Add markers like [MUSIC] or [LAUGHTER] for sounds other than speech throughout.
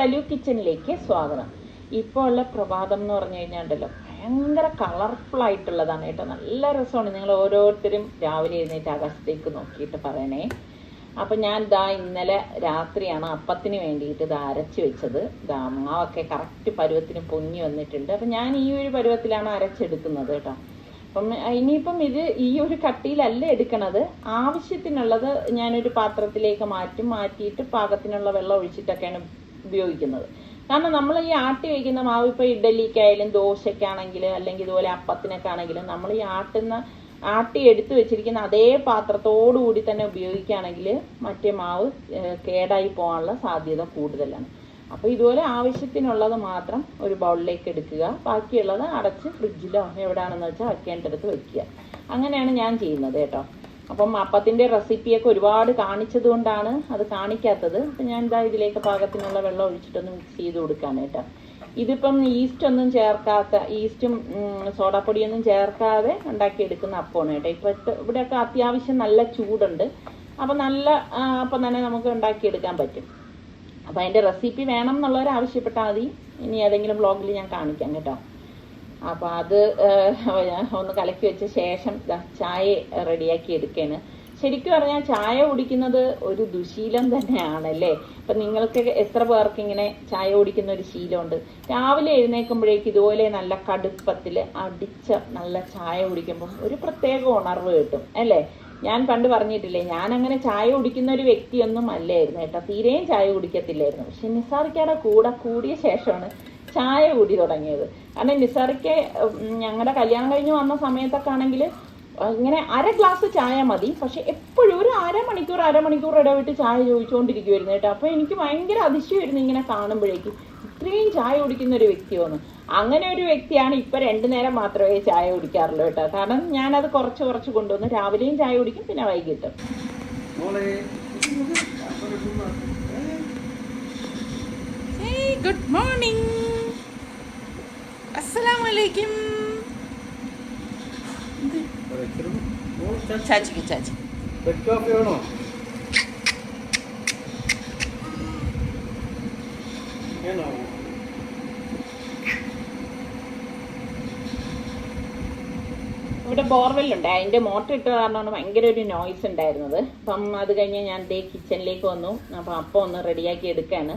എല്ലാവർക്കും സലു കിച്ചണിലേക്ക് സ്വാഗതം. ഇപ്പോൾ ഉള്ള പ്രഭാതം എന്ന് പറഞ്ഞു കഴിഞ്ഞാൽ ഉണ്ടല്ലോ ഭയങ്കര കളർഫുൾ ആയിട്ടുള്ളതാണ് കേട്ടോ. നല്ല രസമാണ്. നിങ്ങൾ ഓരോരുത്തരും രാവിലെ എഴുന്നേറ്റ് ആകാശത്തേക്ക് നോക്കിയിട്ട് പറയണേ. അപ്പം ഞാൻ ദാ ഇന്നലെ രാത്രിയാണ് അപ്പത്തിന് വേണ്ടിയിട്ട് ഇത് അരച്ച് വെച്ചത്. ദാമാവൊക്കെ മാവൊക്കെ കറക്റ്റ് പരുവത്തിന് പൊങ്ങി വന്നിട്ടുണ്ട്. അപ്പം ഞാൻ ഈ ഒരു പരുവത്തിലാണ് അരച്ചെടുക്കുന്നത് കേട്ടോ. അപ്പം ഇനിയിപ്പം ഇത് ഈ ഒരു കട്ടിയിലല്ല എടുക്കണത്. ആവശ്യത്തിനുള്ളത് ഞാനൊരു പാത്രത്തിലേക്ക് മാറ്റും. മാറ്റിയിട്ട് പാകത്തിനുള്ള വെള്ളം ഒഴിച്ചിട്ടൊക്കെയാണ് ഉപയോഗിക്കുന്നത്. കാരണം നമ്മൾ ഈ ആട്ടി വയ്ക്കുന്ന മാവ് ഇപ്പോൾ ഇഡലിക്കായാലും ദോശയ്ക്കാണെങ്കിൽ അല്ലെങ്കിൽ ഇതുപോലെ അപ്പത്തിനൊക്കെ ആണെങ്കിലും നമ്മൾ ഈ ആട്ടുന്ന ആട്ടി എടുത്തു വെച്ചിരിക്കുന്ന അതേ പാത്രത്തോടുകൂടി തന്നെ ഉപയോഗിക്കുകയാണെങ്കിൽ മറ്റേ മാവ് കേടായി പോകാനുള്ള സാധ്യത കൂടുതലാണ്. അപ്പോൾ ഇതുപോലെ ആവശ്യത്തിനുള്ളത് മാത്രം ഒരു ബൗളിലേക്ക് എടുക്കുക. ബാക്കിയുള്ളത് അടച്ച് ഫ്രിഡ്ജിലോ എവിടെയാണെന്ന് വെച്ചാൽ വെക്കേണ്ടടുത്ത് വെക്കുക. അങ്ങനെയാണ് ഞാൻ ചെയ്യുന്നത് കേട്ടോ. അപ്പം അപ്പത്തിന്റെ റെസിപ്പിയൊക്കെ ഒരുപാട് കാണിച്ചത് കൊണ്ടാണ് അത് കാണിക്കാത്തത്. അപ്പം ഞാൻ ഇതാ ഇതിലേക്ക് പാകത്തിനുള്ള വെള്ളം ഒഴിച്ചിട്ടൊന്ന് മിക്സ് ചെയ്ത് കൊടുക്കാനായിട്ട് ഇതിപ്പം ഈസ്റ്റ് ഒന്നും ചേർക്കാത്ത ഈസ്റ്റും സോഡാപ്പൊടിയൊന്നും ചേർക്കാതെ ഉണ്ടാക്കിയെടുക്കുന്ന അപ്പമാണ് കേട്ടോ. ഇപ്പോഴത്തെ ഇവിടെയൊക്കെ അത്യാവശ്യം നല്ല ചൂടുണ്ട്. അപ്പം നല്ല അപ്പം തന്നെ നമുക്ക് ഉണ്ടാക്കിയെടുക്കാൻ പറ്റും. അപ്പോൾ അതിന്റെ റെസിപ്പി വേണം എന്നുള്ളവർ ആവശ്യപ്പെട്ടാൽ മതി. ഇനി ഏതെങ്കിലും വ്ളോഗിൽ ഞാൻ കാണിക്കാം കേട്ടോ. അപ്പോൾ അത് ഒന്ന് കലക്കി വെച്ച ശേഷം ചായ റെഡിയാക്കി എടുക്കുകയാണ് ശരിക്കും പറഞ്ഞാൽ ചായ കുടിക്കുന്നത് ഒരു ദുശീലം തന്നെയാണല്ലേ? ഇപ്പൊ നിങ്ങൾക്ക് എത്ര പേർക്ക് ഇങ്ങനെ ചായ കുടിക്കുന്ന ഒരു ശീലമുണ്ട്? രാവിലെ എഴുന്നേൽക്കുമ്പോഴേക്ക് ഇതുപോലെ നല്ല കടുപ്പത്തിൽ അടിച്ച നല്ല ചായ കുടിക്കുമ്പോൾ ഒരു പ്രത്യേക ഉണർവ് കിട്ടും അല്ലേ? ഞാൻ പണ്ട് പറഞ്ഞിട്ടില്ലേ ഞാൻ അങ്ങനെ ചായ കുടിക്കുന്ന ഒരു വ്യക്തിയൊന്നും അല്ലായിരുന്നു കേട്ടോ. തീരെയും ചായ കുടിക്കത്തില്ലായിരുന്നു. പക്ഷെ നിസാറിക്കാരുടെ കൂടെ കൂടിയ ശേഷമാണ് ചായ കൂടി തുടങ്ങിയത്. കാരണം നിസാറിക്ക് ഞങ്ങളുടെ കല്യാണം കഴിഞ്ഞ് വന്ന സമയത്തൊക്കെ ആണെങ്കിൽ ഇങ്ങനെ അര ഗ്ലാസ് ചായ മതി. പക്ഷെ എപ്പോഴും ഒരു അരമണിക്കൂർ അരമണിക്കൂർ ഇടവിട്ട് ചായ ചോദിച്ചുകൊണ്ടിരിക്കുമായിരുന്നു കേട്ടോ. അപ്പോൾ എനിക്ക് ഭയങ്കര അതിശയമായിരുന്നു ഇങ്ങനെ കാണുമ്പോഴേക്കും. ഇത്രയും ചായ കുടിക്കുന്ന ഒരു വ്യക്തിയാണ് അങ്ങനെ ഒരു വ്യക്തിയാണ് ഇപ്പൊ രണ്ടു നേരം മാത്രമേ ചായ കുടിക്കാറുള്ളൂ കേട്ടോ. കാരണം ഞാനത് കുറച്ച് കുറച്ച് കൊണ്ടുവന്ന് രാവിലെയും ചായ കുടിക്കും പിന്നെ വൈകിട്ടും. ഗുഡ് മോർണിംഗ് അസ്സലാമു അലൈക്കും ചാച്ചിക്ക് ചാച്ചി. ഇവിടെ ബോർവെല്ലുണ്ട്. അതിന്റെ മോട്ടർ ഇട്ട കാരണമാണ് ഭയങ്കര ഒരു നോയ്സ് ഉണ്ടായിരുന്നത്. അപ്പം അത് കഴിഞ്ഞ് ഞാൻ ദേ കിച്ചണിലേക്ക് വന്നു. അപ്പം അപ്പം ഒന്ന് റെഡിയാക്കി എടുക്കുകയാണ്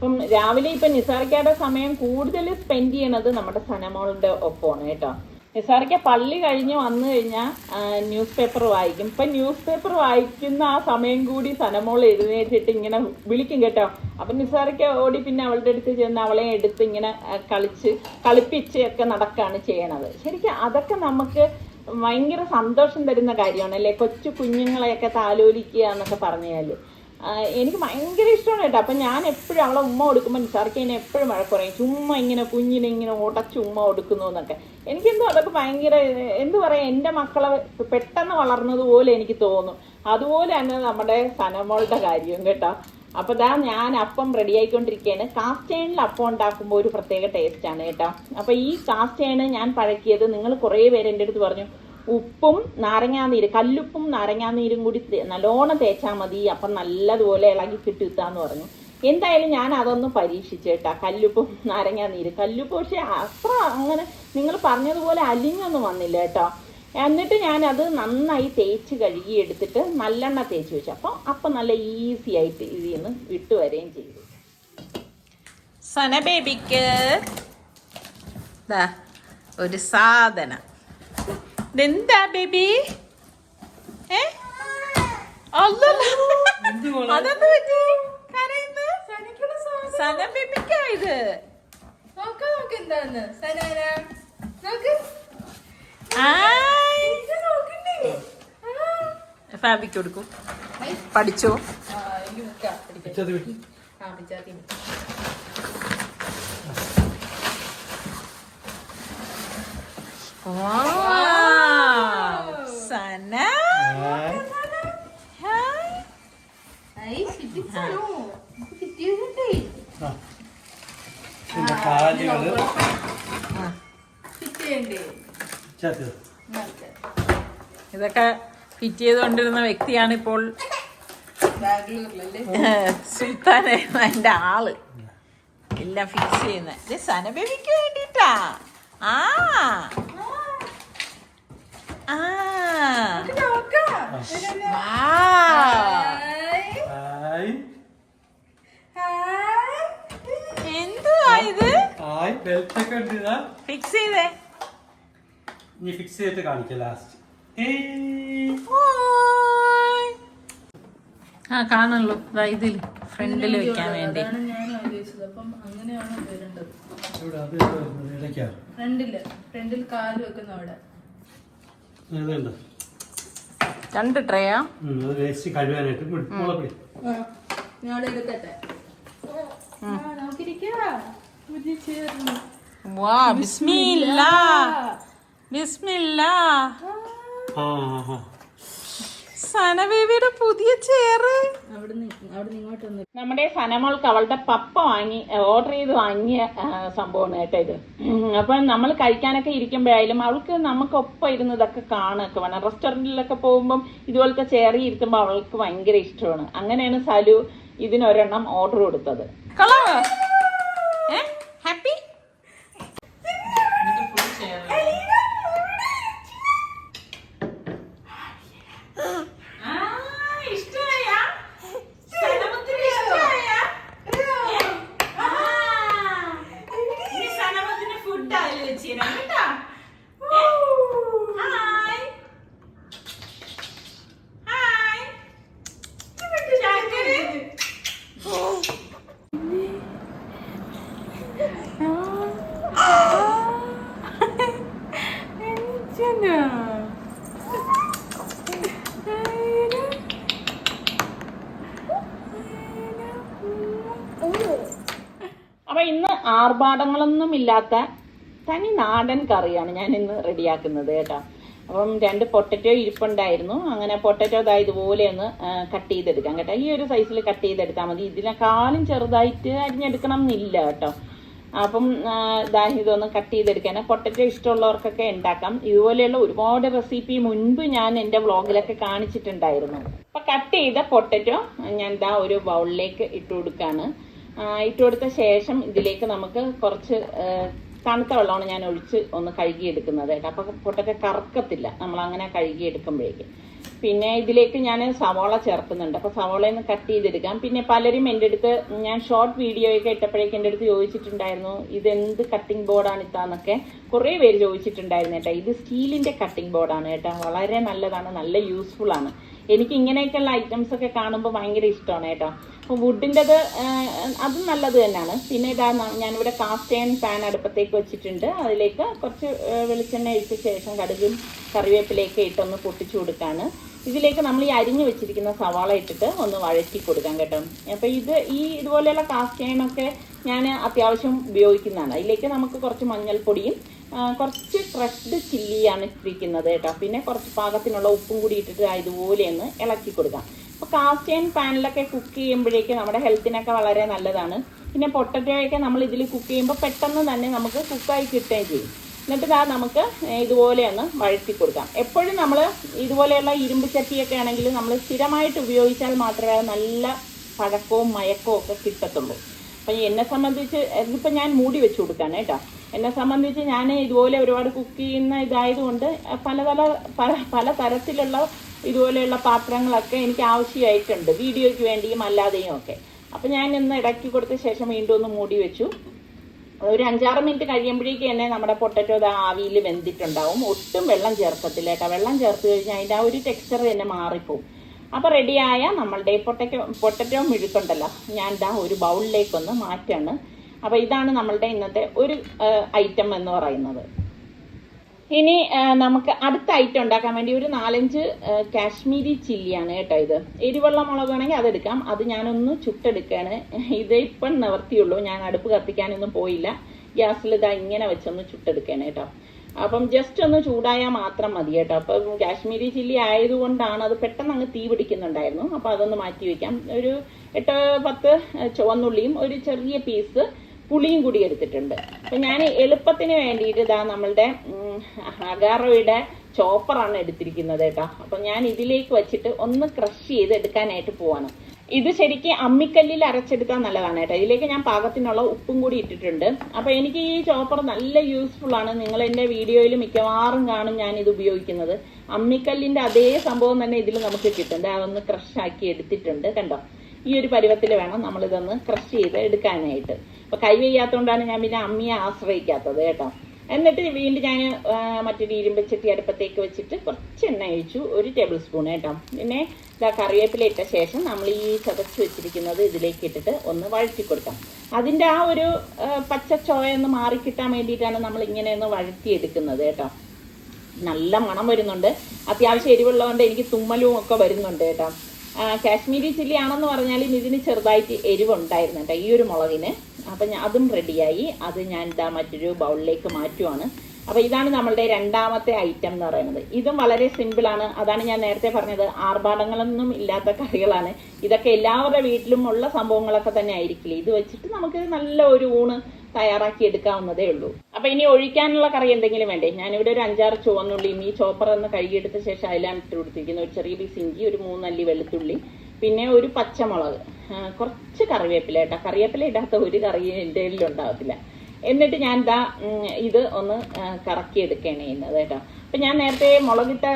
അപ്പം രാവിലെ ഇപ്പം നിസാർക്കയുടെ സമയം കൂടുതൽ സ്പെൻഡ് ചെയ്യണത് നമ്മുടെ സനമോളുടെ ഒപ്പമാണ് കേട്ടോ. നിസാർക്ക പള്ളി കഴിഞ്ഞ് വന്നു കഴിഞ്ഞാൽ ന്യൂസ് പേപ്പർ വായിക്കും. ഇപ്പം ന്യൂസ് പേപ്പർ വായിക്കുന്ന ആ സമയം കൂടി സനമോൾ എഴുന്നേറ്റിട്ട് ഇങ്ങനെ വിളിക്കും കേട്ടോ. അപ്പം നിസാർക്ക ഓടി പിന്നെ അവളുടെ അടുത്ത് ചെന്ന് അവളെ എടുത്ത് ഇങ്ങനെ കളിച്ച് കളിപ്പിച്ച് ഒക്കെ നടക്കുകയാണ് ചെയ്യണത്. ശരിക്കും അതൊക്കെ നമുക്ക് ഭയങ്കര സന്തോഷം തരുന്ന കാര്യമാണ്. അല്ലേ? കൊച്ചു കുഞ്ഞുങ്ങളെയൊക്കെ താലോലിക്കുക എന്നൊക്കെ പറഞ്ഞാൽ എനിക്ക് ഭയങ്കര ഇഷ്ടമാണ് കേട്ടോ. അപ്പം ഞാൻ എപ്പോഴും അവളെ ഉമ്മ കൊടുക്കുമ്പോൾ നിസാർക്ക് എന്നെ എപ്പോഴും മഴ പറയും. ചുമ്മാ ഇങ്ങനെ കുഞ്ഞിനെ ഇങ്ങനെ ഉടച്ച് ഉമ്മ കൊടുക്കുന്നു എന്നൊക്കെ. എനിക്കെന്തോ അതൊക്കെ ഭയങ്കര എന്ത് പറയാ എന്റെ മക്കളെ പെട്ടെന്ന് വളർന്നതുപോലെ എനിക്ക് തോന്നും. അതുപോലെ തന്നെ നമ്മുടെ സനമോളുടെ കാര്യം കേട്ടോ. അപ്പോൾ ദാ ഞാൻ അപ്പം റെഡി ആയിക്കൊണ്ടിരിക്കുകയാണ് കാസ്റ്റ് അയണിൽ അപ്പം ഉണ്ടാക്കുമ്പോൾ ഒരു പ്രത്യേക ടേസ്റ്റാണ് കേട്ടോ. അപ്പം ഈ കാസ്റ്റ് അയണ് ഞാൻ പഴക്കിയത് നിങ്ങൾ കുറേ പേര് എന്റെ അടുത്ത് പറഞ്ഞു ഉപ്പും നാരങ്ങാനീര് കല്ലുപ്പും നാരങ്ങാനീരും കൂടി നല്ലോണം തേച്ചാൽ മതി. അപ്പം നല്ലതുപോലെ ഇളകി കിട്ടിത്താന്ന് പറഞ്ഞു. എന്തായാലും ഞാൻ അതൊന്ന് പരീക്ഷിച്ചു കേട്ടാ കല്ലുപ്പും നാരങ്ങാനീര്. കല്ലുപ്പ് പക്ഷെ അത്ര അങ്ങനെ നിങ്ങൾ പറഞ്ഞതുപോലെ അലിഞ്ഞൊന്നും വന്നില്ല കേട്ടോ. എന്നിട്ട് ഞാൻ അത് നന്നായി തേച്ച് കഴുകി എടുത്തിട്ട് നല്ലെണ്ണ തേച്ച് വെച്ചു. അപ്പോൾ അപ്പം നല്ല ഈസി ആയിട്ട് ഇതിൽ നിന്ന് വിട്ടു വരികയും ചെയ്തു. സന ബേബിക്ക് ഒരു സാധനം. ഇതെന്താ ബേബി? ഏ. അതെന്ത് പറ്റി? കരയുന്നു? സന ബേബിക്കാ ഇത്. നോക്ക് നോക്ക് എന്താന്ന്. സനാന നോക്ക്. ആയ്. ഇത് നോക്കണ്ടേ? ഫാബിക്ക് കൊടുക്കും. പഠിച്ചോ? ആ എനിക്ക് മുക്കാം പിടിക്കാം പിച്ചത് വിട്ടി ആ പിച്ചാത്തി സന Hi. Hi. ഇതൊക്കെ ഫിറ്റ് ചെയ്തുകൊണ്ടിരുന്ന വ്യക്തിയാണ് ഇപ്പോൾ സുൽത്താനായിരുന്നു അതിന്റെ ആൾ എല്ലാം ഫിക്സ് ചെയ്യുന്നത് സനബേബിക്ക് വേണ്ടിട്ടാ ആ ആ Wow. ഹായ് എന്തുവാ ഇത് ഹായ് ബെൽറ്റ് ഒക്കെ ഉണ്ട് ഇതാ. ഫിക്സ് ചെയ്തേ. ഇനി ഫിക്സ് ചെയ്തിട്ട് കാണിക്കാം ലാസ്റ്റ്. ആ കാണുള്ളൂ ദാ ഇതിൽ ഫ്രണ്ടിൽ വെക്കാൻ വേണ്ടി. ഞാൻ ആലോചിച്ചത് അപ്പം അങ്ങനെയാണ് വരേണ്ടത്. ഇവിടെ അത് ഇടയ്ക്കാണ് ഫ്രണ്ടിൽ. ഫ്രണ്ടിൽ കാൽ വെക്കുന്ന അവിടെ. ഇതുണ്ട്. രണ്ട് ട്രേയാ അത് വേസ്റ്റ് കഴുകാനായിട്ട് മുളപ്പിടി ഞാൻ എടുക്കട്ടെ. ആ, വാ ബിസ്മില്ല. ബിസ്മില്ല. ആ ആ, ആ സന ബേബിയുടെ പുതിയ വന്ന്. നമ്മുടെ സനമോൾക്ക് അവളുടെ പപ്പ വാങ്ങി ഓർഡർ ചെയ്ത് വാങ്ങിയ സംഭവമാണ് കേട്ടോ ഇത്. അപ്പൊ നമ്മൾ കഴിക്കാനൊക്കെ ഇരിക്കുമ്പോഴായാലും അവൾക്ക് നമുക്കൊപ്പം ഇരുന്ന് ഇതൊക്കെ കാണുകയൊക്കെ വേണം റെസ്റ്റോറന്റിലൊക്കെ പോകുമ്പോൾ ഇതുപോലത്തെ ചെയറി ഇരുത്തുമ്പോൾ അവൾക്ക് ഭയങ്കര ഇഷ്ടമാണ്. അങ്ങനെയാണ് സലു ഇതിനൊരെണ്ണം ഓർഡർ കൊടുത്തത്. ഹാപ്പി അപ്പൊ ഇന്ന് ആർഭാടങ്ങളൊന്നും ഇല്ലാത്ത തനി നാടൻ കറിയാണ് ഞാൻ ഇന്ന് റെഡിയാക്കുന്നത് കേട്ടോ. അപ്പം രണ്ട് പൊട്ടറ്റോ ഇരിപ്പുണ്ടായിരുന്നു. അങ്ങനെ പൊട്ടറ്റോ ഇതാ ഇതുപോലെ ഒന്ന് കട്ട് ചെയ്തെടുക്കാം കേട്ടോ. ഈ ഒരു സൈസിൽ കട്ട് ചെയ്തെടുത്താൽ മതി. ഇതിനെക്കാളും ചെറുതായിട്ട് അരിഞ്ഞെടുക്കണം എന്നില്ല കേട്ടോ. അപ്പം ദാ ഇതൊന്ന് കട്ട് ചെയ്തെടുക്കാൻ പൊട്ടറ്റോ ഇഷ്ടമുള്ളവർക്കൊക്കെ ഉണ്ടാക്കാം. ഇതുപോലെയുള്ള ഒരുപാട് റെസിപ്പി മുൻപ് ഞാൻ എന്റെ വ്ളോഗിലൊക്കെ കാണിച്ചിട്ടുണ്ടായിരുന്നു. അപ്പൊ കട്ട് ചെയ്ത പൊട്ടറ്റോ ഞാൻ ദാ ഒരു ബൗളിലേക്ക് ഇട്ട് കൊടുക്കാണ്. ഇട്ടു കൊടുത്ത ശേഷം ഇതിലേക്ക് നമുക്ക് കുറച്ച് തണുത്ത വെള്ളമാണ് ഞാൻ ഒഴിച്ച് ഒന്ന് കഴുകിയെടുക്കുന്നത്. കേട്ടോ അപ്പൊ പൊട്ടറ്റോ കറക്കത്തില്ല. നമ്മൾ അങ്ങനെ കഴുകി എടുക്കുമ്പോഴേക്ക് പിന്നെ ഇതിലേക്ക് ഞാൻ സവോള ചേർക്കുന്നുണ്ട്. അപ്പൊ സവാളയിൽ നിന്ന് കട്ട് ചെയ്തെടുക്കാം. പിന്നെ പലരും എന്റെ അടുത്ത് ഞാൻ ഷോർട്ട് വീഡിയോ ഒക്കെ ഇട്ടപ്പോഴേക്കും എന്റെ അടുത്ത് ചോദിച്ചിട്ടുണ്ടായിരുന്നു ഇതെന്ത് കട്ടിംഗ് ബോർഡാണ് ഇത്താന്നൊക്കെ? കുറേ പേര് ചോദിച്ചിട്ടുണ്ടായിരുന്നു കേട്ടോ ഇത് സ്റ്റീലിന്റെ കട്ടിംഗ് ബോർഡാണ് കേട്ടോ വളരെ നല്ലതാണ് നല്ല യൂസ്ഫുൾ ആണ്. എനിക്ക് ഇങ്ങനെയൊക്കെയുള്ള ഐറ്റംസ് ഒക്കെ കാണുമ്പോൾ ഭയങ്കര ഇഷ്ടമാണ് കേട്ടോ. അപ്പോൾ വുഡിന്റെത് അത് നല്ലത് തന്നെയാണ്. പിന്നെ ഇതാ ഞാനിവിടെ കാസ്റ്റ് അയൺ പാൻ അടുപ്പത്തേക്ക് വെച്ചിട്ടുണ്ട്. അതിലേക്ക് കുറച്ച് വെളിച്ചെണ്ണ ഒഴിച്ച ശേഷം കടുകും കറിവേപ്പിലേക്ക് ഇട്ടൊന്ന് പൊട്ടിച്ചു കൊടുക്കാണ്. ഇതിലേക്ക് നമ്മൾ ഈ അരിഞ്ഞു വെച്ചിരിക്കുന്ന സവാള ഇട്ടിട്ട് ഒന്ന് വഴറ്റി കൊടുക്കാം കേട്ടോ. അപ്പോൾ ഇത് ഈ ഇതുപോലെയുള്ള കാസ്റ്റ് ഞാൻ അത്യാവശ്യം ഉപയോഗിക്കുന്നതാണ്. അതിലേക്ക് നമുക്ക് കുറച്ച് മഞ്ഞൾപ്പൊടിയും കുറച്ച് ക്രഷ്ഡ് ചില്ലിയാണ് ഇട്ടിരിക്കുന്നത് കേട്ടോ. പിന്നെ കുറച്ച് പാകത്തിനുള്ള ഉപ്പും കൂടി ഇട്ടിട്ട് ഇതുപോലെ ഒന്ന് ഇളക്കി കൊടുക്കാം. അപ്പോൾ കാസ്റ്റ് അയൺ പാനിലൊക്കെ കുക്ക് ചെയ്യുമ്പോഴേക്ക് നമ്മുടെ ഹെൽത്തിനൊക്കെ വളരെ നല്ലതാണ്. പിന്നെ പൊട്ടറ്റോയൊക്കെ നമ്മൾ ഇതിൽ കുക്ക് ചെയ്യുമ്പോൾ പെട്ടെന്ന് തന്നെ നമുക്ക് കുക്കായി കിട്ടുകയും ചെയ്യും. എന്നിട്ട് ഇതാ നമുക്ക് ഇതുപോലെ ഒന്ന് വഴറ്റി കൊടുക്കാം. എപ്പോഴും നമ്മൾ ഇതുപോലെയുള്ള ഇരുമ്പ് ചട്ടിയൊക്കെ ആണെങ്കിൽ നമ്മൾ സ്ഥിരമായിട്ട് ഉപയോഗിച്ചാൽ മാത്രമേ നല്ല പഴക്കവും മയക്കവും ഒക്കെ കിട്ടത്തുള്ളൂ. അപ്പം എന്നെ സംബന്ധിച്ച് ഇതിപ്പോൾ ഞാൻ മൂടി വെച്ച് കൊടുക്കാണ് കേട്ടോ. എന്നെ സംബന്ധിച്ച് ഞാൻ ഇതുപോലെ ഒരുപാട് കുക്ക് ചെയ്യുന്ന ഇതായതുകൊണ്ട് പല പല പല പല തരത്തിലുള്ള ഇതുപോലെയുള്ള പാത്രങ്ങളൊക്കെ എനിക്ക് ആവശ്യമായിട്ടുണ്ട്. വീഡിയോയ്ക്ക് വേണ്ടിയും അല്ലാതെയും ഒക്കെ. അപ്പം ഞാൻ ഇന്ന് ഇടയ്ക്ക് കൊടുത്ത ശേഷം വീണ്ടും ഒന്ന് മൂടി വെച്ചു. ഒരു അഞ്ചാറ് മിനിറ്റ് കഴിയുമ്പോഴേക്കും തന്നെ നമ്മുടെ പൊട്ടറ്റോ ഇത് ആവിയിൽ വെന്തിട്ടുണ്ടാവും. ഒട്ടും വെള്ളം ചേർക്കത്തില്ല കേട്ടോ. വെള്ളം ചേർത്ത് കഴിഞ്ഞാൽ അതിന്റെ ആ ഒരു ടെക്സ്ചർ തന്നെ മാറിപ്പോവും. അപ്പോൾ റെഡിയായ നമ്മളുടെ പൊട്ടറ്റോ പൊട്ടറ്റോ മെഴുക്കുണ്ടല്ലോ. ഞാൻ ഇതാ ഒരു ബൗളിലേക്കൊന്ന് മാറ്റാണ്. അപ്പോൾ ഇതാണ് നമ്മളുടെ ഇന്നത്തെ ഒരു ഐറ്റം എന്ന് പറയുന്നത്. ഇനി നമുക്ക് അടുത്ത ഐറ്റം ഉണ്ടാക്കാൻ വേണ്ടി ഒരു നാലഞ്ച് കാശ്മീരി ചില്ലിയാണ് കേട്ടോ ഇത്. എരിവെള്ള മുളക് വേണമെങ്കിൽ അതെടുക്കാം അത് ഞാനൊന്ന് ചുട്ടെടുക്കാണ് ഇത് ഇപ്പം നിവർത്തിയുള്ളൂ. ഞാൻ അടുപ്പ് കത്തിക്കാനൊന്നും പോയില്ല. ഗ്യാസിൽ ഇതാ ഇങ്ങനെ വെച്ചൊന്ന് ചുട്ടെടുക്കാണ് കേട്ടോ. അപ്പം ജസ്റ്റ് ഒന്ന് ചൂടായാൽ മാത്രം മതി കേട്ടോ. അപ്പം കാശ്മീരി ചില്ലി ആയതുകൊണ്ടാണ് അത് പെട്ടെന്ന് അങ്ങ് തീ പിടിക്കുന്നുണ്ടായിരുന്നു. അപ്പോൾ അതൊന്ന് മാറ്റി വെക്കാം ഒരു എട്ട് പത്ത് ചുവന്നുള്ളിയും ഒരു ചെറിയ പീസ് പുളിയും കൂടി എടുത്തിട്ടുണ്ട്. അപ്പൊ ഞാൻ എളുപ്പത്തിന് വേണ്ടിയിട്ട് ഇതാ നമ്മളുടെ അഗാറോയുടെ ചോപ്പറാണ് എടുത്തിരിക്കുന്നത് കേട്ടോ. അപ്പൊ ഞാൻ ഇതിലേക്ക് വെച്ചിട്ട് ഒന്ന് ക്രഷ് ചെയ്ത് എടുക്കാനായിട്ട് പോവാണ്. ഇത് ശരിക്കും അമ്മിക്കല്ലിൽ അരച്ചെടുത്താൽ നല്ലതാണ് കേട്ടോ. ഇതിലേക്ക് ഞാൻ പാകത്തിനുള്ള ഉപ്പും കൂടി ഇട്ടിട്ടുണ്ട്. അപ്പൊ എനിക്ക് ഈ ചോപ്പർ നല്ല യൂസ്ഫുൾ ആണ്. നിങ്ങൾ എന്റെ വീഡിയോയിൽ മിക്കവാറും കാണും ഞാൻ ഇത് ഉപയോഗിക്കുന്നത്. അമ്മിക്കല്ലിന്റെ അതേ സംഭവം തന്നെ ഇതിൽ നമുക്ക് കിട്ടും. അതൊന്ന് ക്രഷ് ആക്കി എടുത്തിട്ടുണ്ട്. കണ്ടോ? ഈ ഒരു പരുവത്തിൽ വേണം നമ്മൾ ഇതൊന്ന് ക്രഷ് ചെയ്ത് എടുക്കാനായിട്ട്. അപ്പൊ കൈ വയ്യാത്തതുകൊണ്ടാണ് ഞാൻ പിന്നെ അമ്മിയെ ആശ്രയിക്കാത്തത് കേട്ടോ. എന്നിട്ട് വീണ്ടും ഞാൻ മറ്റൊരു ഇരുമ്പച്ചട്ടി അടുപ്പത്തേക്ക് വെച്ചിട്ട് കുറച്ച് എണ്ണ ഒഴിച്ചു ഒരു ടേബിൾ സ്പൂൺ കേട്ടോ. പിന്നെ ഇതാ കറിവേപ്പില ഇട്ട ശേഷം നമ്മൾ ഈ ചതച്ച് വെച്ചിരിക്കുന്നത് ഇതിലേക്ക് ഇട്ടിട്ട് ഒന്ന് വഴറ്റി കൊടുക്കാം. അതിന്റെ ആ ഒരു പച്ച ചോയ ഒന്ന് മാറിക്കിട്ടാൻ വേണ്ടിയിട്ടാണ് നമ്മൾ ഇങ്ങനെ ഒന്ന് വഴറ്റിയെടുക്കുന്നത് കേട്ടോ. നല്ല മണം വരുന്നുണ്ട്. അത്യാവശ്യം എരിവുള്ളതുകൊണ്ട് എനിക്ക് തുമ്മലും ഒക്കെ വരുന്നുണ്ട് കേട്ടോ. കാശ്മീരി ചില്ലി ആണെന്ന് പറഞ്ഞാൽ ഇതിന് ചെറുതായിട്ട് എരിവുണ്ടായിരുന്നു കേട്ടോ ഈ ഒരു മുളകിന്. അപ്പം ഞാൻ അതും റെഡിയായി അത് ഞാൻ ഇതാ മറ്റൊരു ബൗളിലേക്ക് മാറ്റുവാണ്. അപ്പോൾ ഇതാണ് നമ്മളുടെ രണ്ടാമത്തെ ഐറ്റം എന്ന് പറയുന്നത്. ഇതും വളരെ സിമ്പിളാണ് അതാണ് ഞാൻ നേരത്തെ പറഞ്ഞത്. ആർഭാടങ്ങളൊന്നും ഇല്ലാത്ത കറികളാണ്. ഇതൊക്കെ എല്ലാവരുടെ വീട്ടിലും ഉള്ള സംഭവങ്ങളൊക്കെ തന്നെ ആയിരിക്കില്ലേ? ഇത് വെച്ചിട്ട് നമുക്ക് നല്ല ഒരു ഊണ് തയ്യാറാക്കി എടുക്കാവുന്നതേ ഉള്ളൂ. അപ്പൊ ഇനി ഒഴിക്കാനുള്ള കറി എന്തെങ്കിലും വേണ്ടേ? ഞാനിവിടെ ഒരു അഞ്ചാറ് ചുവന്നുള്ളിയും ഈ ചോപ്പർ ഒന്ന് കഴുകിയെടുത്ത ശേഷം അതിലാണ് ഇട്ട് കൊടുത്തിരിക്കുന്നത് ഒരു ചെറിയ പീസ് ഇഞ്ചി ഒരു മൂന്നല്ലി വെളുത്തുള്ളി പിന്നെ ഒരു പച്ചമുളക്. കുറച്ച് കറിവേപ്പില കേട്ടോ. കറിവേപ്പില ഇടാത്ത ഒരു കറിയും എന്റെ ഉണ്ടാകത്തില്ല. എന്നിട്ട് ഞാൻ ദാ ഇത് ഒന്ന് കറക്കി എടുക്കുകയാണ് ചെയ്യുന്നത് കേട്ടോ. അപ്പൊ ഞാൻ നേരത്തെ മുളകിട്ട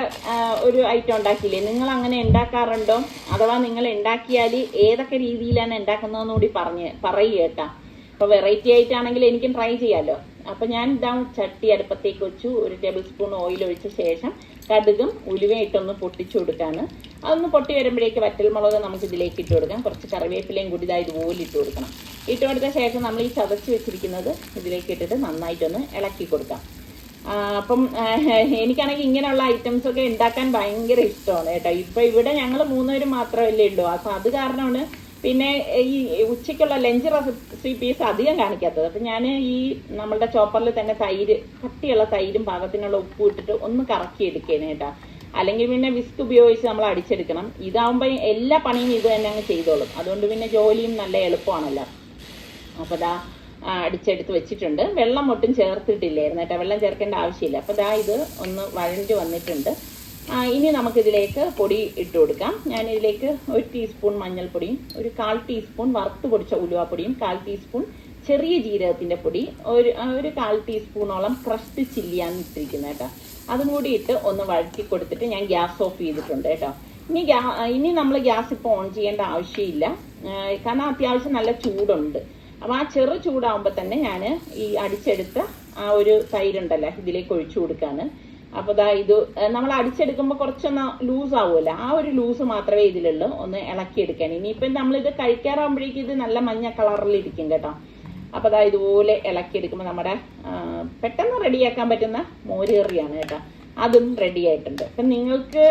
ഒരു ഐറ്റം ഉണ്ടാക്കിയില്ലേ? നിങ്ങൾ അങ്ങനെ ഉണ്ടാക്കാറുണ്ടോ? അഥവാ നിങ്ങൾ ഉണ്ടാക്കിയാൽ ഏതൊക്കെ രീതിയിലാണ് ഉണ്ടാക്കുന്നതെന്ന് കൂടി പറഞ്ഞ് പറയുക കേട്ടാ. അപ്പൊ വെറൈറ്റി ആയിട്ടാണെങ്കിൽ എനിക്കും ട്രൈ ചെയ്യാമല്ലോ അപ്പൊ ഞാൻ ഇതാ ചട്ടി അടുപ്പത്തേക്ക് വെച്ചു ഒരു ടേബിൾ സ്പൂൺ ഓയിൽ ഒഴിച്ച ശേഷം കടുകും ഉലുവയിട്ടൊന്ന് പൊട്ടിച്ചു കൊടുക്കാണ്. അതൊന്ന് പൊട്ടി വരുമ്പോഴേക്ക് വറ്റൽമുളക് നമുക്ക് ഇതിലേക്ക് ഇട്ട് കൊടുക്കാം. കുറച്ച് കറിവേപ്പിലയും കൂടി ഇതാ ഇതുപോലെ ഇട്ട് കൊടുക്കണം. ഇട്ട് കൊടുത്ത ശേഷം നമ്മൾ ഈ ചതച്ച് വെച്ചിരിക്കുന്നത് ഇതിലേക്ക് ഇട്ടിട്ട് നന്നായിട്ടൊന്ന് ഇളക്കി കൊടുക്കാം. അപ്പം എനിക്കാണെങ്കിൽ ഇങ്ങനെയുള്ള ഐറ്റംസ് ഒക്കെ ഉണ്ടാക്കാൻ ഭയങ്കര ഇഷ്ടമാണ് കേട്ടോ. ഇപ്പൊ ഇവിടെ ഞങ്ങൾ മൂന്നുപേരും മാത്രമല്ലേ ഉള്ളൂ. അപ്പൊ അത് കാരണമാണ് പിന്നെ ഈ ഉച്ചയ്ക്കുള്ള ലഞ്ച് റെസിപ്പീസ് അധികം കാണിക്കാത്തത്. അപ്പൊ ഞാൻ ഈ നമ്മളുടെ ചോപ്പറിൽ തന്നെ തൈര് കട്ടിയുള്ള തൈരും പാകത്തിനുള്ള ഉപ്പ് ഇട്ടിട്ട് ഒന്ന് കറക്കി എടുക്കേനെ കേട്ടോ. അല്ലെങ്കിൽ പിന്നെ വിസ്ക് ഉപയോഗിച്ച് നമ്മൾ അടിച്ചെടുക്കണം. ഇതാവുമ്പോൾ എല്ലാ പണിയും ഇത് തന്നെ അങ്ങ് ചെയ്തോളും. അതുകൊണ്ട് പിന്നെ ജോലിയും നല്ല എളുപ്പമാണല്ലോ. അപ്പോൾ ദാ അടിച്ചെടുത്ത് വെച്ചിട്ടുണ്ട്. വെള്ളം ഒട്ടും ചേർത്തിട്ടില്ലായിരുന്നു കേട്ടോ. വെള്ളം ചേർക്കേണ്ട ആവശ്യമില്ല. അപ്പോൾ ദാ ഇത് ഒന്ന് വഴഞ്ഞു വന്നിട്ടുണ്ട്. ഇനി നമുക്കിതിലേക്ക് പൊടി ഇട്ട് കൊടുക്കാം. ഞാൻ ഇതിലേക്ക് ഒരു ടീസ്പൂൺ മഞ്ഞൾപ്പൊടിയും ഒരു കാൽ ടീസ്പൂൺ വറുത്ത് പൊടിച്ച ഉലുവാപ്പൊടിയും കാൽ ടീസ്പൂൺ ചെറിയ ജീരകത്തിന്റെ പൊടി ഒരു ഒരു കാൽ ടീസ്പൂണോളം ക്രഷ്ഡ് ചില്ലിയാണ് ഇട്ടിരിക്കുന്നത് കേട്ടോ. അതും കൂടി ഇട്ട് ഒന്ന് വഴറ്റി കൊടുത്തിട്ട് ഞാൻ ഗ്യാസ് ഓഫ് ചെയ്തിട്ടുണ്ട് കേട്ടോ. ഇനി ഇനി നമ്മൾ ഗ്യാസ് ഇപ്പോൾ ഓൺ ചെയ്യേണ്ട ആവശ്യമില്ല. കാരണം അത്യാവശ്യം നല്ല ചൂടുണ്ട്. അപ്പോൾ ആ ചെറു ചൂടാവുമ്പോൾ തന്നെ ഞാൻ ഈ അടിച്ചെടുത്ത ആ ഒരു തൈരുണ്ടല്ലോ ഇതിലേക്ക് ഒഴിച്ചു കൊടുക്കാണ്. അപ്പോൾ ദാ ഇത് നമ്മൾ അടിച്ചെടുക്കുമ്പോൾ കുറച്ചൊന്ന് ലൂസ് ആവുമല്ലോ. ആ ഒരു ലൂസ് മാത്രമേ ഇതിലുള്ളൂ. ഒന്ന് ഇളക്കിയെടുക്കാൻ. ഇനിയിപ്പം നമ്മളിത് കഴിക്കാറാകുമ്പോഴേക്കും ഇത് നല്ല മഞ്ഞ കളറിലിരിക്കും കേട്ടോ. അപ്പോൾ ദാ ഇതുപോലെ ഇളക്കിയെടുക്കുമ്പോൾ നമ്മുടെ പെട്ടെന്ന് റെഡിയാക്കാൻ പറ്റുന്ന മോരേറിയാണ് കേട്ടോ. അതും റെഡി ആയിട്ടുണ്ട്. അപ്പം നിങ്ങൾക്ക്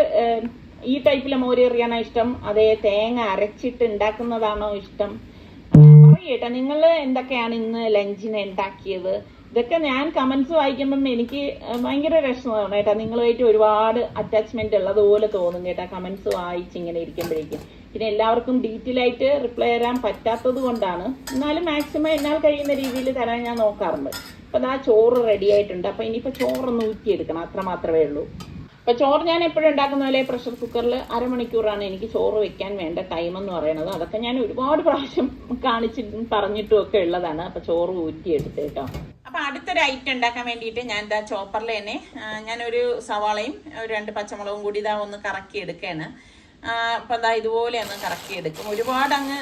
ഈ ടൈപ്പിലെ മോരേറിയാണോ ഇഷ്ടം? അതേ തേങ്ങ അരച്ചിട്ട് ഉണ്ടാക്കുന്നതാണോ ഇഷ്ടം? പറയട്ടെ നിങ്ങൾ എന്തൊക്കെയാണ് ഇന്ന് ലഞ്ചിന് ഉണ്ടാക്കിയത്? ഇതൊക്കെ ഞാൻ കമന്റ്സ് വായിക്കുമ്പം എനിക്ക് ഭയങ്കര വിഷമമാണ് കേട്ടാ. നിങ്ങളുമായിട്ട് ഒരുപാട് അറ്റാച്ച്മെന്റ് ഉള്ളതുപോലെ തോന്നും കേട്ടാ. കമന്റ്സ് വായിച്ച് ഇങ്ങനെ ഇരിക്കുമ്പോഴേക്കും. പിന്നെ എല്ലാവർക്കും ഡീറ്റെയിൽ ആയിട്ട് റിപ്ലൈ തരാൻ പറ്റാത്തത് കൊണ്ടാണ്. എന്നാലും മാക്സിമം എന്നാൽ കഴിയുന്ന രീതിയിൽ തരാൻ ഞാൻ നോക്കാറുണ്ട്. അപ്പൊ ആ ചോറ് റെഡി ആയിട്ടുണ്ട്. അപ്പൊ ഇനിയിപ്പോ ചോറൊന്ന് ഊറ്റിയെടുക്കണം. അത്ര മാത്രമേ ഉള്ളൂ. അപ്പൊ ചോറ് ഞാൻ എപ്പോഴും ഉണ്ടാക്കുന്ന പോലെ പ്രഷർ കുക്കറിൽ അരമണിക്കൂറാണ് എനിക്ക് ചോറ് വെക്കാൻ വേണ്ട ടൈം എന്ന് പറയുന്നത്. അതൊക്കെ ഞാൻ ഒരുപാട് പ്രാവശ്യം കാണിച്ചിട്ടും പറഞ്ഞിട്ടും ഒക്കെ ഉള്ളതാണ്. അപ്പൊ ചോറ് ഊറ്റിയെടുത്ത് കേട്ടോ. അപ്പൊ അടുത്തൊരു ഐറ്റം ഉണ്ടാക്കാൻ വേണ്ടിയിട്ട് ഞാൻ ഇതാ ചോപ്പറിൽ തന്നെ ഞാനൊരു സവാളയും ഒരു രണ്ട് പച്ചമുളകും കൂടി ഇതാ ഒന്ന് കറക്കി എടുക്കുകയാണ്. അപ്പം അതാ ഇതുപോലെ ഒന്ന് കറക്കി എടുക്കും ഒരുപാട് അങ്ങ്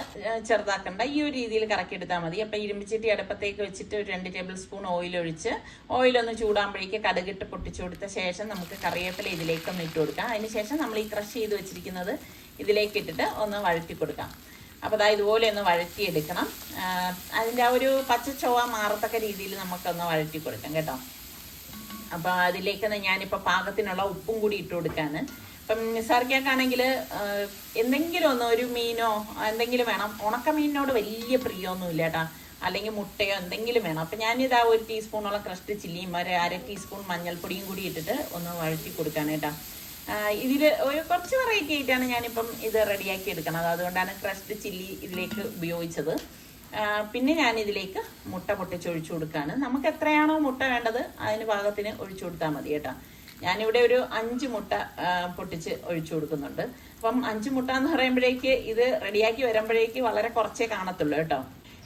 ചെറുതാക്കണ്ട. ഈ ഒരു രീതിയിൽ കറക്കി എടുത്താൽ മതി. അപ്പം ഇരുമ്പിച്ചിട്ടി അടുപ്പത്തേക്ക് വെച്ചിട്ട് ഒരു രണ്ട് ടേബിൾ സ്പൂൺ ഓയിൽ ഒഴിച്ച് ഓയിലൊന്ന് ചൂടാകുമ്പോഴേക്ക് കടുകിട്ട് പൊട്ടിച്ചു കൊടുത്ത ശേഷം നമുക്ക് കറിവേപ്പില ഇതിലേക്കൊന്ന് ഇട്ട് കൊടുക്കാം. അതിന് ശേഷം നമ്മൾ ഈ ക്രഷ് ചെയ്ത് വെച്ചിരിക്കുന്നത് ഇതിലേക്ക് ഇട്ടിട്ട് ഒന്ന് വഴറ്റി കൊടുക്കാം. അപ്പോൾ അതാ ഇതുപോലെ ഒന്ന് വഴറ്റിയെടുക്കണം. അതിന്റെ ആ ഒരു പച്ച ചൊവ്വ മാറത്തക്ക രീതിയിൽ നമുക്കൊന്ന് വഴറ്റി കൊടുക്കാം കേട്ടോ. അപ്പോൾ അതിലേക്ക് ഞാനിപ്പോൾ പാകത്തിനുള്ള ഉപ്പും കൂടി ഇട്ട് കൊടുക്കാണ്. അപ്പം നിസാർക്കാണെങ്കിൽ എന്തെങ്കിലും ഒന്ന് ഒരു മീനോ എന്തെങ്കിലും വേണം. ഉണക്ക മീനിനോട് വലിയ പ്രിയമൊന്നുമില്ല കേട്ടാ അല്ലെങ്കിൽ മുട്ടയോ എന്തെങ്കിലും വേണം. അപ്പം ഞാനിതാ ഒരു ടീസ്പൂണോളം ക്രഷ്ഡ് ചില്ലിയും ഒരു അര ടീസ്പൂൺ മഞ്ഞൾപ്പൊടിയും കൂടി ഇട്ടിട്ട് ഒന്ന് വഴറ്റി കൊടുക്കാനേട്ടാ ഇതിൽ ഒരു കുറച്ച് വെറൈറ്റി ആയിട്ടാണ് ഞാനിപ്പം ഇത് റെഡിയാക്കി എടുക്കുന്നത് അതുകൊണ്ടാണ് ക്രഷ്ഡ് ചില്ലി ഇതിലേക്ക് ഉപയോഗിച്ചത്. പിന്നെ ഞാൻ ഇതിലേക്ക് മുട്ട പൊട്ടിച്ച് ഒഴിച്ചു കൊടുക്കുകയാണ് നമുക്ക് എത്രയാണോ മുട്ട വേണ്ടത് അതിന് പാകത്തിന് ഒഴിച്ചു കൊടുത്താൽ മതി കേട്ടോ ഞാനിവിടെ ഒരു അഞ്ച് മുട്ട പൊട്ടിച്ച് ഒഴിച്ചു കൊടുക്കുന്നുണ്ട്. അപ്പം അഞ്ച് മുട്ട എന്ന് പറയുമ്പോഴേക്ക് ഇത് റെഡിയാക്കി വരുമ്പോഴേക്ക് വളരെ കുറച്ചേ കാണത്തുള്ളൂ കേട്ടോ.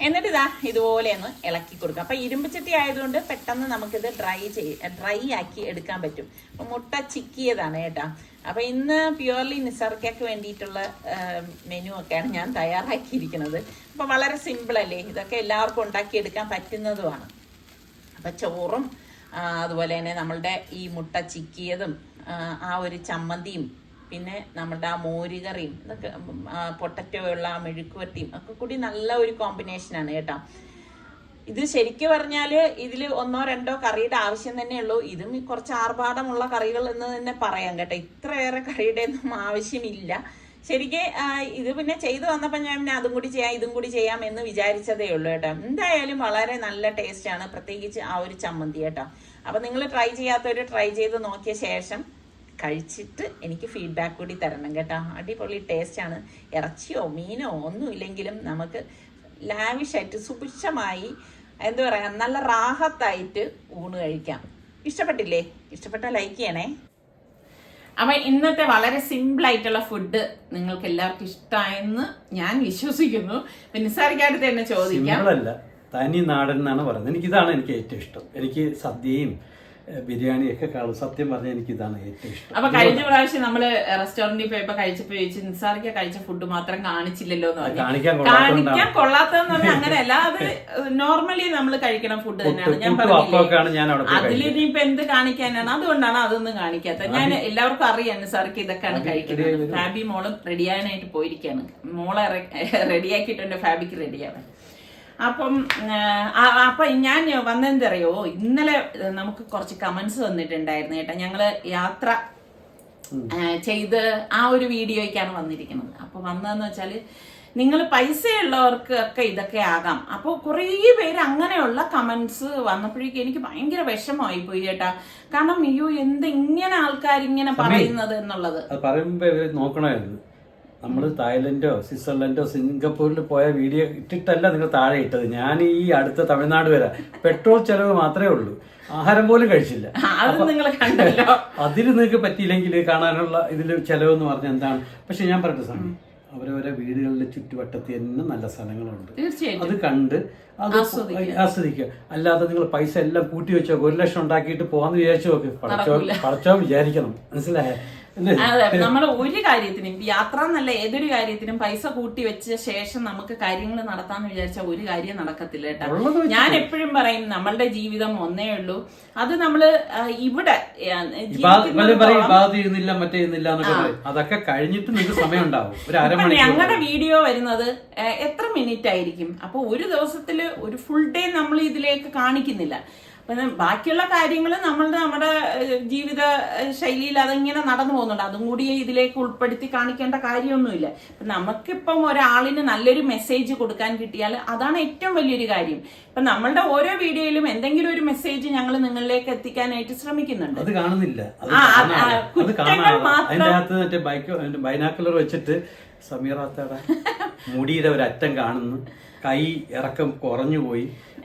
എന്നിട്ട് ഇതാ ഇതുപോലെ ഒന്ന് ഇളക്കി കൊടുക്കുക അപ്പൊ ഇരുമ്പ് ചട്ടി ആയതുകൊണ്ട് പെട്ടെന്ന് നമുക്കിത് ഡ്രൈ ചെയ്യ ഡ്രൈ ആക്കി എടുക്കാൻ പറ്റും. അപ്പൊ മുട്ട ചിക്കിയതാണ് കേട്ടോ. അപ്പൊ ഇന്ന് പ്യുവർലി നിസർഗയ്ക്ക് വേണ്ടിയിട്ടുള്ള മെനു ഒക്കെയാണ് ഞാൻ തയ്യാറാക്കിയിരിക്കുന്നത്. അപ്പൊ വളരെ സിമ്പിൾ അല്ലേ ഇതൊക്കെ എല്ലാവർക്കും ഉണ്ടാക്കിയെടുക്കാൻ പറ്റുന്നതുമാണ്. അപ്പം ചോറും അതുപോലെ തന്നെ നമ്മളുടെ ഈ മുട്ട ചിക്കിയതും ആ, ഒരു ചമ്മന്തിയും പിന്നെ നമ്മളുടെ ആ മോരുകറിയും ഇതൊക്കെ പൊട്ടറ്റോ ഉള്ള ആ മെഴുക്കുവരട്ടിയും ഒക്കെ കൂടി നല്ല ഒരു കോമ്പിനേഷനാണ് കേട്ടോ. ഇത് ശരിക്കും പറഞ്ഞാൽ ഇതിൽ ഒന്നോ രണ്ടോ കറിയുടെ ആവശ്യം തന്നെയുള്ളൂ ഇതും കുറച്ച് ആർഭാടമുള്ള കറികൾ എന്ന് തന്നെ പറയാം കേട്ടോ. ഇത്രയേറെ കറിയുടെ ഒന്നും ആവശ്യമില്ല. ശരിക്കും ഇത് പിന്നെ ചെയ്തു വന്നപ്പോൾ ഞാൻ പിന്നെ അതും കൂടി ചെയ്യാം ഇതും കൂടി ചെയ്യാം എന്ന് വിചാരിച്ചതേ ഉള്ളൂ കേട്ടോ. എന്തായാലും വളരെ നല്ല ടേസ്റ്റ് ആണ് പ്രത്യേകിച്ച് ആ ഒരു ചമ്മന്തി കേട്ടോ. അപ്പൊ നിങ്ങൾ ട്രൈ ചെയ്യാത്തവർ ട്രൈ ചെയ്ത് നോക്കിയ ശേഷം കഴിച്ചിട്ട് എനിക്ക് ഫീഡ്ബാക്ക് കൂടി തരണം കേട്ടോ. അടിപൊളി ടേസ്റ്റ് ആണ്. ഇറച്ചിയോ മീനോ ഒന്നും ഇല്ലെങ്കിലും നമുക്ക് ലാവിഷായിട്ട് സുഭിക്ഷമായി എന്താ പറയുക നല്ല റാഹത്തായിട്ട് ഊണ് കഴിക്കാം. ഇഷ്ടപ്പെട്ടില്ലേ? ഇഷ്ടപ്പെട്ട ലൈക്ക് ചെയ്യണേ. അപ്പൊ ഇന്നത്തെ വളരെ സിമ്പിൾ ആയിട്ടുള്ള ഫുഡ് നിങ്ങൾക്ക് എല്ലാവർക്കും ഇഷ്ടമായെന്ന് ഞാൻ വിശ്വസിക്കുന്നു. പിന്നെ നിസ്സാരിക്കായിട്ട് തന്നെ ചോദിക്കാം. തനി നാടൻ എന്നാണ് പറയുന്നത്. എനിക്കിതാണ് എനിക്ക് ഏറ്റവും ഇഷ്ടം. എനിക്ക് സദ്യയും ഏഹ്, ബിരിയാണിയും ഒക്കെ കാണും. സത്യം പറഞ്ഞാൽ എനിക്ക് ഇതാണ് ഏറ്റവും ഇഷ്ടം. അപ്പൊ കഴിഞ്ഞ പ്രാവശ്യം നമ്മൾ റെസ്റ്റോറന്റിൽ പോയപ്പോ കഴിച്ചപ്പോ ചോദിച്ചു നിസ്സാറിക്ക കഴിച്ച ഫുഡ് മാത്രം കാണിച്ചില്ലല്ലോ എന്ന് പറഞ്ഞു. കാണിക്കാൻ കൊള്ളാത്തതെന്ന് പറഞ്ഞാൽ അങ്ങനെയല്ല അത് നോർമലി നമ്മൾ കഴിക്കണം ഫുഡ് തന്നെയാണ്. ഞാൻ അതിൽ ഇനിയിപ്പോ എന്ത് കാണിക്കാനാണ്? അതുകൊണ്ടാണ് അതൊന്നും കാണിക്കാത്ത ഞാൻ എല്ലാവർക്കും അറിയാം നിസാർക്ക് ഇതൊക്കെയാണ് കഴിക്കുന്നത്. ഫാബി മോളും റെഡിയാനായിട്ട് പോയിരിക്കാണ് മോളെ റെഡിയാക്കിയിട്ടുണ്ട് ഫാബിക്ക് റെഡിയാണ് അപ്പം അപ്പൊ ഞാൻ വന്നെന്തറിയോ? ഇന്നലെ നമുക്ക് കുറച്ച് കമന്റ്സ് വന്നിട്ടുണ്ടായിരുന്നു കേട്ടോ. ഞങ്ങൾ യാത്ര ചെയ്ത് ആ ഒരു വീഡിയോയ്ക്കാണ് വന്നിരിക്കുന്നത്. അപ്പൊ വന്നതെന്ന് വെച്ചാൽ നിങ്ങൾ പൈസയുള്ളവർക്ക് ഒക്കെ ഇതൊക്കെ ആകാം. അപ്പോൾ കുറേ പേര് അങ്ങനെയുള്ള കമന്റ്സ് വന്നപ്പോഴേക്കും എനിക്ക് ഭയങ്കര വിഷമമായി പോയി കേട്ടാ. കാരണം അയ്യോ എന്ത് ഇങ്ങനെ ആൾക്കാർ ഇങ്ങനെ പറയുന്നത് എന്നുള്ളത്. ഇവർ നോക്കണമായിരുന്നു. നമ്മൾ തായ്ലൻഡോ സ്വിറ്റ്സർലൻഡോ സിംഗപ്പൂരിൽ പോയ വീഡിയോ ഇട്ടിട്ടല്ല നിങ്ങൾ താഴെ ഇട്ടത്. ഞാൻ ഈ അടുത്ത തമിഴ്നാട് വരെ. പെട്രോൾ ചെലവ് മാത്രമേ ഉള്ളൂ. ആഹാരം പോലും കഴിച്ചില്ല. അതിൽ നിങ്ങൾക്ക് പറ്റിയില്ലെങ്കിൽ കാണാനുള്ള ഇതിൽ ചെലവെന്ന് പറഞ്ഞാൽ എന്താണ്? പക്ഷെ ഞാൻ പറഞ്ഞ സമയം അവരവരെ വീടുകളിലെ ചുറ്റുവട്ടത്തിൽ തന്നെ നല്ല സ്ഥലങ്ങളുണ്ട്. അത് കണ്ട് അത് ആസ്വദിക്കുക. അല്ലാതെ നിങ്ങൾ പൈസ എല്ലാം കൂട്ടി വെച്ചോ ഒരു ലക്ഷം ഉണ്ടാക്കിയിട്ട് പോകാന്ന് വിചാരിച്ചു നോക്ക്. പഠിച്ചോ പടച്ചോ വിചാരിക്കണം. മനസ്സിലായേ? അതെ നമ്മൾ ഒരു കാര്യത്തിനും യാത്ര എന്നല്ല ഏതൊരു കാര്യത്തിനും പൈസ കൂട്ടി വെച്ച ശേഷം നമുക്ക് കാര്യങ്ങൾ നടത്താന്ന് വിചാരിച്ച ഒരു കാര്യം നടക്കത്തില്ല കേട്ടോ. ഞാൻ എപ്പോഴും പറയും നമ്മളുടെ ജീവിതം ഒന്നേ ഉള്ളൂ. അത് നമ്മൾ ഇവിടെ അതൊക്കെ കഴിഞ്ഞിട്ട് നിങ്ങൾക്ക് സമയം ഉണ്ടാവും. ഞങ്ങളുടെ വീഡിയോ വരുന്നത് എത്ര മിനിറ്റ് ആയിരിക്കും അപ്പൊ ഒരു ദിവസത്തിൽ ഒരു ഫുൾ ഡേ നമ്മൾ ഇതിലേക്ക് കാണിക്കുന്നില്ല. അപ്പൊ ന- ബാക്കിയുള്ള കാര്യങ്ങൾ നമ്മളുടെ നമ്മുടെ ജീവിത ശൈലിയിൽ അതിങ്ങനെ നടന്നു പോകുന്നുണ്ട്. അതും കൂടി ഇതിലേക്ക് ഉൾപ്പെടുത്തി കാണിക്കേണ്ട കാര്യമൊന്നുമില്ല. ഇപ്പൊ നമുക്കിപ്പം ഒരാളിന് നല്ലൊരു മെസ്സേജ് കൊടുക്കാൻ കിട്ടിയാൽ അതാണ് ഏറ്റവും വലിയൊരു കാര്യം. ഇപ്പൊ നമ്മളുടെ ഓരോ വീഡിയോയിലും എന്തെങ്കിലും ഒരു മെസ്സേജ് ഞങ്ങൾ നിങ്ങളിലേക്ക് എത്തിക്കാനായിട്ട് ശ്രമിക്കുന്നുണ്ട്. അത് കാണുന്നില്ല. കുറ്റങ്ങൾ മാത്രം- ബൈനാക്കുലർ വെച്ചിട്ട് സമീറാത്തയുടെ [LAUGHS] മുടിയുടെ ഒരു അറ്റം കാണുന്നു. കൈ ഇറക്കം കുറഞ്ഞു പോയി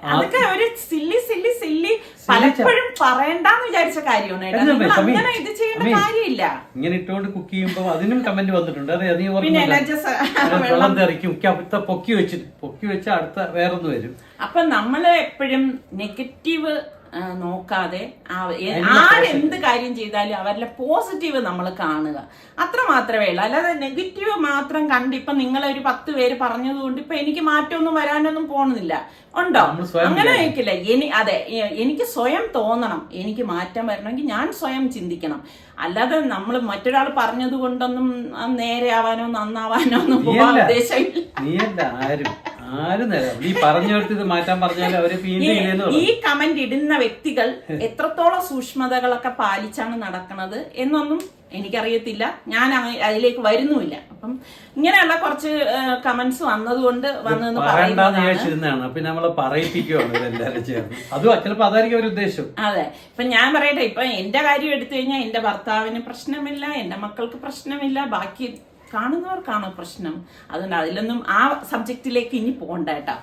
അതൊക്കെ ഒരു സില്ലി സില്ലി സില്ലി പലപ്പോഴും പറയണ്ടെന്ന് വിചാരിച്ച കാര്യമാണ് അങ്ങനെ ഇത് ചെയ്യേണ്ട കാര്യമില്ല. ഇങ്ങനെ ഇട്ടുകൊണ്ട് കുക്ക് ചെയ്യുമ്പോൾ അതിനും കമന്റ് വന്നിട്ടുണ്ട്. അതെ നീ ഒരു വെള്ളം തെറിക്കും. പൊക്കി വെച്ചിട്ട് പൊക്കി വെച്ച അടുത്ത വേറൊന്ന് വരും. അപ്പൊ നമ്മൾ എപ്പോഴും നെഗറ്റീവ് നോക്കാതെ ആ- ആരെന്ത് കാര്യം ചെയ്താലും അവരുടെ പോസിറ്റീവ് നമ്മൾ കാണുക. അത്ര മാത്രമേ ഉള്ളൂ. അല്ലാതെ നെഗറ്റീവ് മാത്രം കണ്ട് ഇപ്പൊ നിങ്ങൾ ഒരു പത്ത് പേര് പറഞ്ഞതുകൊണ്ട് ഇപ്പൊ എനിക്ക് മാറ്റമൊന്നും വരാനൊന്നും പോണില്ല ഉണ്ടോ? അങ്ങനെ ആയിരിക്കില്ല എനി അതെ എനിക്ക് സ്വയം തോന്നണം. എനിക്ക് മാറ്റം വരണമെങ്കിൽ ഞാൻ സ്വയം ചിന്തിക്കണം. അല്ലാതെ നമ്മൾ മറ്റൊരാൾ പറഞ്ഞത് കൊണ്ടൊന്നും നേരെ ആവാനോ നന്നാവാനോ ഒന്നും പോകാൻ. ഉദ്ദേശമില്ല. ആരും ആരും നേരം നീ പറഞ്ഞെടുത്ത് ഇത് മാറ്റാൻ പറഞ്ഞാൽ അവർ ഈ കമന്റ് ഇടുന്ന വ്യക്തികൾ എത്രത്തോളം സൂക്ഷ്മതകളൊക്കെ പാലിച്ചാണ് നടക്കുന്നത് എന്നൊന്നും എനിക്കറിയത്തില്ല. ഞാൻ അതിലേക്ക് വരുന്നുമില്ല. അപ്പം ഇങ്ങനെയുള്ള കുറച്ച് കമന്റ്സ് വന്നതുകൊണ്ട് വന്നെന്ന് പറയുന്നതാണ്. പിന്നെ നമ്മളെ അതും അതായിരിക്കും ഒരു ഉദ്ദേശം. അതെ. ഇപ്പൊ ഞാൻ പറയട്ടെ ഇപ്പൊ എന്റെ കാര്യം എടുത്തു കഴിഞ്ഞാൽ എന്റെ ഭർത്താവിന് പ്രശ്നമില്ല എന്റെ മക്കൾക്ക് പ്രശ്നമില്ല ബാക്കി കാണുന്നവർക്കാണ് പ്രശ്നം? അതുകൊണ്ട് അതിലൊന്നും ആ സബ്ജക്റ്റിലേക്ക് ഇനി പോകണ്ട കേട്ടോ.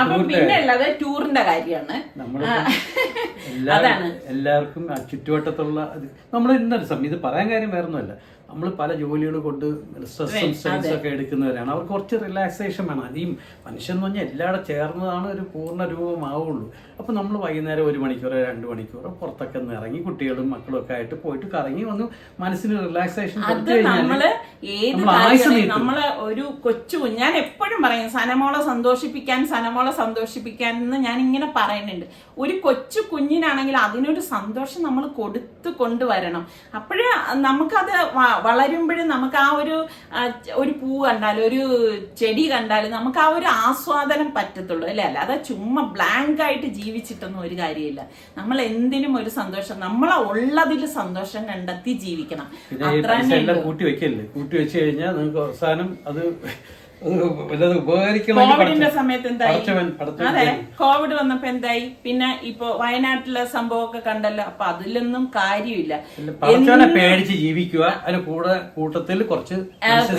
അപ്പം പിന്നെ ഉള്ളത് ടൂറിന്റെ കാര്യമാണ്. അതാണ്. എല്ലാവർക്കും ചുറ്റുവട്ടത്തുള്ള നമ്മൾ ഇന്നൊരു സമയം ഇത് പറയാൻ കാര്യം വേറൊന്നുമല്ല. നമ്മൾ പല ജോലികൾ കൊണ്ട് സ്ട്രെസ്സും സ്ട്രെസ് ഒക്കെ എടുക്കുന്നവരാണ്. അവർക്ക് കുറച്ച് റിലാക്സേഷൻ വേണം. അത് ഈ മനുഷ്യൻ എന്ന് പറഞ്ഞാൽ എല്ലാവരും ചേർന്നതാണ് ഒരു പൂർണ രൂപമാവുള്ളൂ. അപ്പോൾ നമ്മൾ വൈകുന്നേരം ഒരു മണിക്കൂറോ രണ്ട് മണിക്കൂറോ പുറത്തൊക്കെ ഒന്ന് ഇറങ്ങി കുട്ടികളും മക്കളും ഒക്കെ ആയിട്ട് പോയിട്ട് കറങ്ങി വന്ന് മനസ്സിന് റിലാക്സേഷൻ നമ്മൾ. ഒരു കൊച്ചു ഞാൻ എപ്പോഴും പറയും സനമോളെ സന്തോഷിപ്പിക്കാൻ സനമോളെ സന്തോഷിപ്പിക്കാൻ എന്ന് ഞാൻ ഇങ്ങനെ പറയുന്നുണ്ട്. ഒരു കൊച്ചു കുഞ്ഞിനാണെങ്കിൽ അതിനൊരു സന്തോഷം നമ്മൾ കൊടുത്തു കൊണ്ടുവരണം. അപ്പോഴേ നമുക്കത് വളരുമ്പോഴും നമുക്ക് ആ ഒരു ഒരു പൂ കണ്ടാലും ഒരു ചെടി കണ്ടാലും നമുക്ക് ആ ഒരു ആസ്വാദനം പറ്റത്തുള്ളൂ അല്ലേ? അല്ലാതെ ചുമ്മാ ബ്ലാങ്ക് ആയിട്ട് ജീവിച്ചിട്ടൊന്നും ഒരു കാര്യമില്ല. നമ്മൾ എന്തിനും ഒരു സന്തോഷം നമ്മളെ ഉള്ളതിൽ സന്തോഷം കണ്ടെത്തി ജീവിക്കണം. കൂട്ടി വെക്കല്ലേ? കൂട്ടി വെച്ച് കഴിഞ്ഞാൽ നിങ്ങൾക്ക് അവസാനം അത് കോവിഡിന്റെ സമയത്ത് എന്തായി? അതെ. കോവിഡ് വന്നപ്പോ എന്തായി? പിന്നെ ഇപ്പൊ വയനാട്ടിലെ സംഭവമൊക്കെ കണ്ടല്ലോ. അപ്പൊ അതിലൊന്നും കാര്യമില്ല. പേടിച്ച് ജീവിക്കുക. കൂടെ കൂട്ടത്തിൽ കുറച്ച്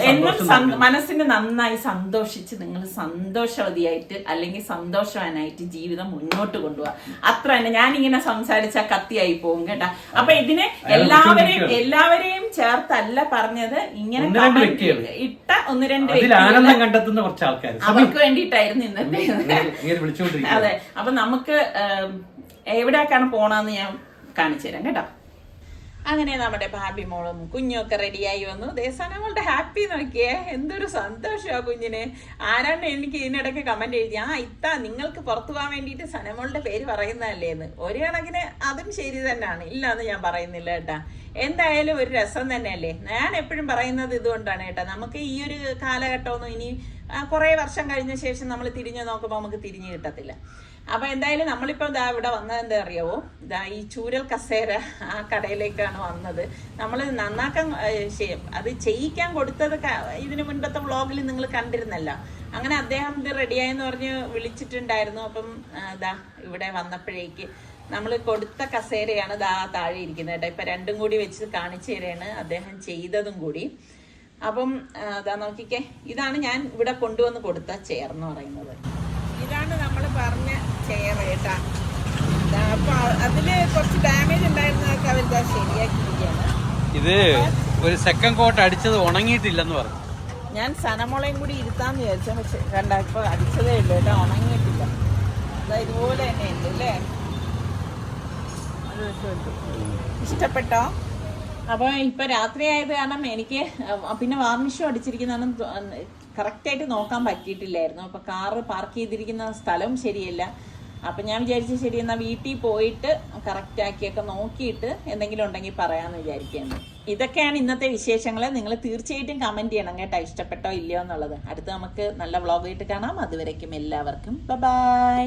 എന്നും. മനസ്സിന് നന്നായി സന്തോഷിച്ച് നിങ്ങൾ സന്തോഷവതിയായിട്ട് അല്ലെങ്കിൽ സന്തോഷവാനായിട്ട് ജീവിതം മുന്നോട്ട് കൊണ്ടുപോവാ. അത്ര തന്നെ. ഞാനിങ്ങനെ സംസാരിച്ച കത്തിയായി പോകും കേട്ടാ. അപ്പൊ ഇതിനെ എല്ലാവരെയും എല്ലാവരെയും ചേർത്തല്ല പറഞ്ഞത് ഇങ്ങനെ. ഇട്ട ഒന്ന് രണ്ട് അതിൽ ആനന്ദം കണ്ടെത്തുന്ന കുറച്ച് ആൾക്കാർ അവർക്ക് വേണ്ടിയിട്ടായിരുന്നു ഇന്നത്തെ ഇങ്ങനെ വിളിച്ചുകൊണ്ടിരിക്കുക അതെ അപ്പൊ നമുക്ക് എവിടേക്കാണ് പോണെന്ന് ഞാൻ കാണിച്ചു തരാം കേട്ടോ. അങ്ങനെ നമ്മുടെ ഭാബി മോളും കുഞ്ഞൊക്കെ റെഡിയായി വന്നു. ദേശാനങ്ങളുടെ ഹാപ്പി നോക്കിയേ. എന്തൊരു സന്തോഷമാ കുഞ്ഞിന്. ആരാണ് എനിക്ക് ഇതിനിടയ്ക്ക് കമന്റ് എഴുതി ആ ഇത്ത നിങ്ങൾക്ക് പുറത്തു പോകാൻ വേണ്ടിയിട്ട് സനമോളുടെ പേര് പറയുന്നതല്ലേ എന്ന്. ഒരു കണക്കിന് അതും ശരി തന്നെയാണ്. ഇല്ല എന്ന് ഞാൻ പറയുന്നില്ല കേട്ടാ. എന്തായാലും ഒരു രസം തന്നെയല്ലേ. ഞാൻ എപ്പോഴും പറയുന്നത് ഇതുകൊണ്ടാണ് കേട്ടോ. നമുക്ക് ഈ ഒരു കാലഘട്ടമൊന്നും ഇനി കുറേ വർഷം കഴിഞ്ഞ ശേഷം നമ്മൾ തിരിഞ്ഞു നോക്കുമ്പോൾ നമുക്ക് തിരിഞ്ഞു കിട്ടത്തില്ല. അപ്പൊ എന്തായാലും നമ്മളിപ്പോ ഇതാ ഇവിടെ വന്നത് എന്താ അറിയാവോ? ഇതാ ഈ ചൂരൽ കസേര ആ കടയിലേക്കാണ് വന്നത്. നമ്മൾ നന്നാക്കാൻ അത് ചെയ്യിക്കാൻ കൊടുത്തത് ഇതിനു മുൻപത്തെ വ്ളോഗിൽ നിങ്ങൾ കണ്ടിരുന്നല്ലോ. അങ്ങനെ അദ്ദേഹം ഇത് റെഡിയായെന്ന് പറഞ്ഞ് വിളിച്ചിട്ടുണ്ടായിരുന്നു. അപ്പം ഇതാ ഇവിടെ വന്നപ്പോഴേക്ക് നമ്മൾ കൊടുത്ത കസേരയാണ് ദാ താഴെ ഇരിക്കുന്നത് കേട്ടോ. ഇപ്പൊ രണ്ടും കൂടി വെച്ച് കാണിച്ചു തരാണ് അദ്ദേഹം ചെയ്തതും കൂടി. അപ്പം അതാ നോക്കിക്കേ. ഇതാണ് ഞാൻ ഇവിടെ കൊണ്ടുവന്ന് കൊടുത്ത ചെയർ എന്ന് പറയുന്നത്. ഇതാണ് നമ്മൾ പറഞ്ഞ ചെയർ കേട്ടാ ദാ അപ്പൊ അതിൽ കുറച്ച് ഡാമേജ് ഉണ്ടായിരുന്നതൊക്കെ ഇതാ ശരിയാക്കിയിരിക്കുകയാണ്. ഇത് ഒരു സെക്കൻഡ് കോട്ട് അടിച്ചത് ഉണങ്ങിയിട്ടില്ലെന്ന് പറഞ്ഞു. ഞാൻ സനമുളയും കൂടി ഇരുത്താന്ന് വിചാരിച്ചു പക്ഷെ കണ്ട ഇപ്പൊ അടിച്ചതേ ഉള്ളൂ കേട്ടോ ഉണങ്ങിയിട്ടില്ല. ഇതുപോലെ തന്നെ ഉണ്ട് അല്ലേ? ഇഷ്ടപ്പെട്ടോ? അപ്പൊ ഇപ്പൊ രാത്രി ആയത് കാരണം എനിക്ക് പിന്നെ വാർണിഷും അടിച്ചിരിക്കുന്നതാണ് കറക്റ്റായിട്ട് നോക്കാൻ പറ്റിയിട്ടില്ലായിരുന്നു. അപ്പൊ കാറ് പാർക്ക് ചെയ്തിരിക്കുന്ന സ്ഥലവും ശരിയല്ല. അപ്പൊ ഞാൻ വിചാരിച്ചു ശരി എന്നാൽ വീട്ടിൽ പോയിട്ട് കറക്റ്റ് ആക്കിയൊക്കെ നോക്കിയിട്ട് എന്തെങ്കിലും ഉണ്ടെങ്കിൽ പറയാമെന്ന് വിചാരിക്കുന്നു ഇതൊക്കെയാണ് ഇന്നത്തെ വിശേഷങ്ങൾ നിങ്ങൾ തീർച്ചയായിട്ടും കമന്റ് ചെയ്യണം കേട്ടോ. ഇഷ്ടപ്പെട്ടോ ഇല്ലയോ എന്നുള്ളത്. അടുത്ത് നമുക്ക് നല്ല വ്ളോഗായിട്ട് കാണാം. അതുവരേക്കും എല്ലാവർക്കും. ബൈ